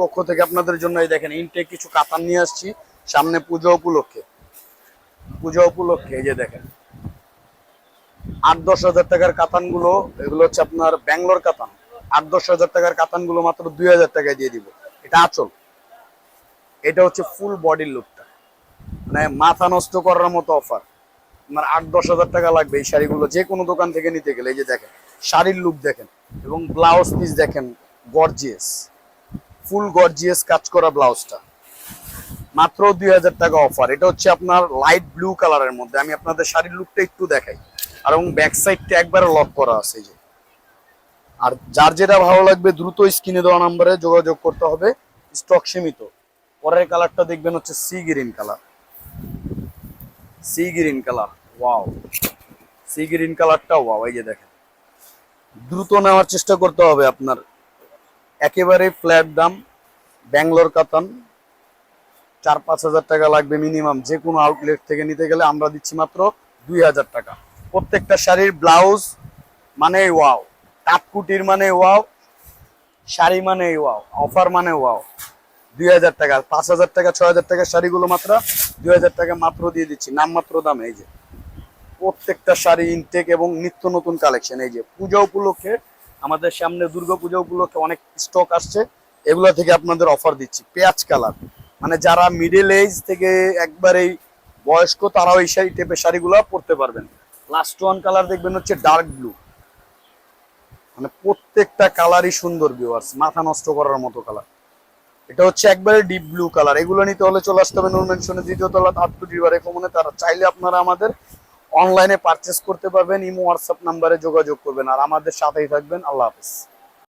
পক্ষ থেকে আপনাদের জন্য এই দেখেন ইনটেক কিছু কাতান নিয়ে আসছি। সামনে পূজা উপলক্ষে। পূজা উপলক্ষে, এই যে দেখেন। আট দশ হাজার টাকার কাতানগুলো, এগুলো হচ্ছে আপনার ব্যাঙ্গালোর কাতান। আট দশ হাজার টাকার কাতানগুলো মাত্র দুই হাজার টাকায় দিয়ে দিব। এটা আচল। এটা হচ্ছে ফুল বডির লুকটা মানে মাথা নষ্ট করার মতো অফার আপনার আট দশ হাজার টাকা লাগবে এই শাড়িগুলো। যে কোনো দোকান থেকে নিতে গেলে, এই যে দেখেন, শাড়ির লুক দেখেন এবং ব্লাউজ পিস দেখেন। গর্জিয়াস, ফুল গর্জিয়াস কাজ করা ব্লাউজটা। মাত্র দুই হাজার টাকা অফার। এটা হচ্ছে আপনার লাইট ব্লু কালারের মধ্যে। আমি আপনাদের শাড়ির লুকটা একটু দেখাই। আর এবং ব্যাক সাইডটা একবারে লক করা আছে যে। আর যার যেটা ভালো লাগবে দ্রুত স্ক্রিনে দেওয়া নাম্বারে যোগাযোগ করতে হবে। স্টক সীমিত। পরের কালারটা দেখবেন হচ্ছে sea green colour. Sea green colour. Wow. Sea green কালারটা ওয়াও। এই যে দেখেন। দ্রুত নেওয়ার চেষ্টা করতে হবে আপনার। একেবারে ফ্ল্যাট দাম, ব্যাঙ্গালোর কাতান। চার, পাঁচ হাজার টাকা লাগবে মিনিমাম যে কোনো আউটলেট থেকে নিতে গেলে আমরা দিচ্ছি মাত্র দুই হাজার টাকা। প্রত্যেকটা শাড়ির ব্লাউজ মানে ওয়াও কাঠকুটির মানে ওয়াও শাড়ি মানে ওয়াও অফার মানে ওয়াও দুই হাজার টাকা, পাঁচ হাজার টাকা, ছয় হাজার টাকার শাড়িগুলো মাত্র দুই হাজার টাকা মাত্র দিয়ে দিচ্ছি নামমাত্র দাম, এই যে। প্রত্যেকটা শাড়ি ইনটেক এবং নিত্য নতুন কালেকশন এই যে। পূজা উপলক্ষে আমাদের সামনে দুর্গা পূজা উপলক্ষে অনেক স্টক আসছে। এগুলো থেকে আপনাদের অফার দিচ্ছি। পেঁয়াজ কালার। মানে যারা মিডল এজ থেকে একবারেই বয়স্ক, তারাও এই শাড়ি টাইপের শাড়িগুলো পরতে পারবেন। লাস্ট ওয়ান কালার দেখবেন হচ্ছে ডার্ক ব্লু মানে প্রত্যেকটা কালারই সুন্দর ভিউয়ার্স মাথা নষ্ট করার মতো কালার এটা হচ্ছে একবারে ডিপ ব্লু কালার এগুলো নিতে হলে চলে আসতে হবে নুন মেনশনের দ্বিতীয় তলা আটকুটি বারে কমনে তারা চাইলে আপনারা আমাদের অনলাইনে পারচেস করতে পারবেন, ইমো হোয়াটসঅ্যাপ নাম্বারে যোগাযোগ করবেন। আর আমাদের সাথেই থাকবেন। আল্লাহ হাফিজ।